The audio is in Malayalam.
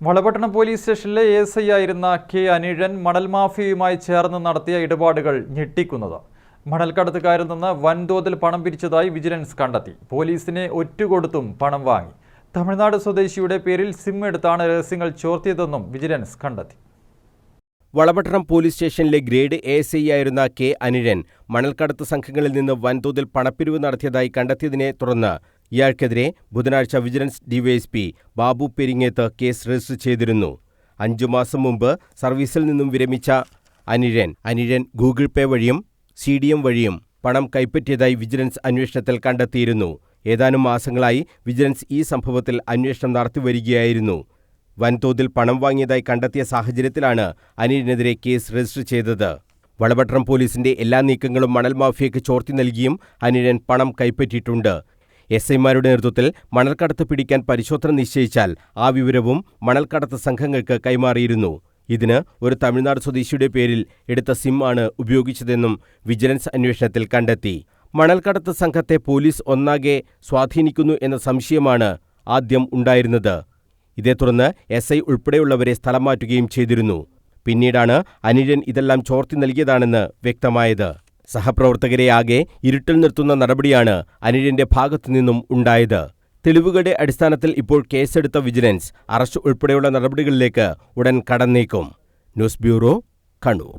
വളപട്ടണം പോലീസ് സ്റ്റേഷനിലെ എ എസ് ഐ ആയിരുന്ന കെ അനിഴൻ മണൽ മാഫിയയുമായി ചേർന്ന് നടത്തിയ ഇടപാടുകൾ ഞെട്ടിക്കുന്നത്. മണൽക്കടത്തുകാരിൽ നിന്ന് വൻതോതിൽ പണം പിരിച്ചതായി വിജിലൻസ് കണ്ടെത്തി. പോലീസിനെ ഒറ്റുകൊടുത്തും പണം വാങ്ങി. തമിഴ്നാട് സ്വദേശിയുടെ പേരിൽ സിം എടുത്താണ് രഹസ്യങ്ങൾ ചോർത്തിയതെന്നും വിജിലൻസ് കണ്ടെത്തി. വളപട്ടണം പോലീസ് സ്റ്റേഷനിലെ ഗ്രേഡ് എ എസ് ഐ ആയിരുന്ന കെ അനിഴൻ മണൽക്കടത്ത് സംഘങ്ങളിൽ നിന്ന് വൻതോതിൽ പണപ്പിരിവ് നടത്തിയതായി കണ്ടെത്തിയതിനെ തുടർന്ന് ഇയാൾക്കെതിരെ ബുധനാഴ്ച vigilance DYSP Babu Peringeth case register ചെയ്തിരുന്നു. അഞ്ചു മാസം മുമ്പ് സർവീസിൽ നിന്നും വിരമിച്ച അനിഴൻ അനിഴൻ ഗൂഗിൾ പേ വഴിയും സി ഡി എം വഴിയും പണം കൈപ്പറ്റിയതായി വിജിലൻസ് അന്വേഷണത്തിൽ കണ്ടെത്തിയിരുന്നു. ഏതാനും മാസങ്ങളായി വിജിലൻസ് ഈ സംഭവത്തിൽ അന്വേഷണം നടത്തിവരികയായിരുന്നു വൻതോതിൽ പണം വാങ്ങിയതായി കണ്ടെത്തിയ സാഹചര്യത്തിലാണ് അനിലിനെതിരെ കേസ് രജിസ്റ്റർ ചെയ്തത്. വളപട്ടണം പോലീസിന്റെ എല്ലാ നീക്കങ്ങളും മണൽ മാഫിയയ്ക്ക് ചോർത്തി നൽകിയും അനിഴൻ പണം കൈപ്പറ്റിയിട്ടുണ്ട്. എസ് ഐമാരുടെ നേതൃത്വത്തിൽ മണൽക്കടത്ത് പിടിക്കാൻ പരിശോധന നിശ്ചയിച്ചാൽ ആ വിവരവും മണൽക്കടത്ത് സംഘങ്ങൾക്ക് കൈമാറിയിരുന്നു. ഇതിന് ഒരു തമിഴ്നാട് സ്വദേശിയുടെ പേരിൽ എടുത്ത സിം ആണ് ഉപയോഗിച്ചതെന്നും വിജിലൻസ് അന്വേഷണത്തിൽ കണ്ടെത്തി. മണൽക്കടത്ത് സംഘത്തെ പോലീസ് ഒന്നാകെ സ്വാധീനിക്കുന്നു എന്ന സംശയമാണ് ആദ്യം ഉണ്ടായിരുന്നത്. ഇതേ തുടർന്ന് എസ് ഐ ഉൾപ്പെടെയുള്ളവരെ സ്ഥലം മാറ്റുകയും ചെയ്തിരുന്നു. പിന്നീടാണ് അനിഴൻ ഇതെല്ലാം ചോർത്തി നൽകിയതാണെന്ന് വ്യക്തമായത്. സഹപ്രവർത്തകരെ ആകെ ഇരുട്ടിൽ നിർത്തുന്ന നടപടിയാണ് അനിലിന്റെ ഭാഗത്തുനിന്നും ഉണ്ടായത്. തെളിവുകളുടെ അടിസ്ഥാനത്തിൽ ഇപ്പോൾ കേസെടുത്ത വിജിലൻസ് അറസ്റ്റ് ഉൾപ്പെടെയുള്ള നടപടികളിലേക്ക് ഉടൻ കടന്നേക്കും. News bureau Kannur.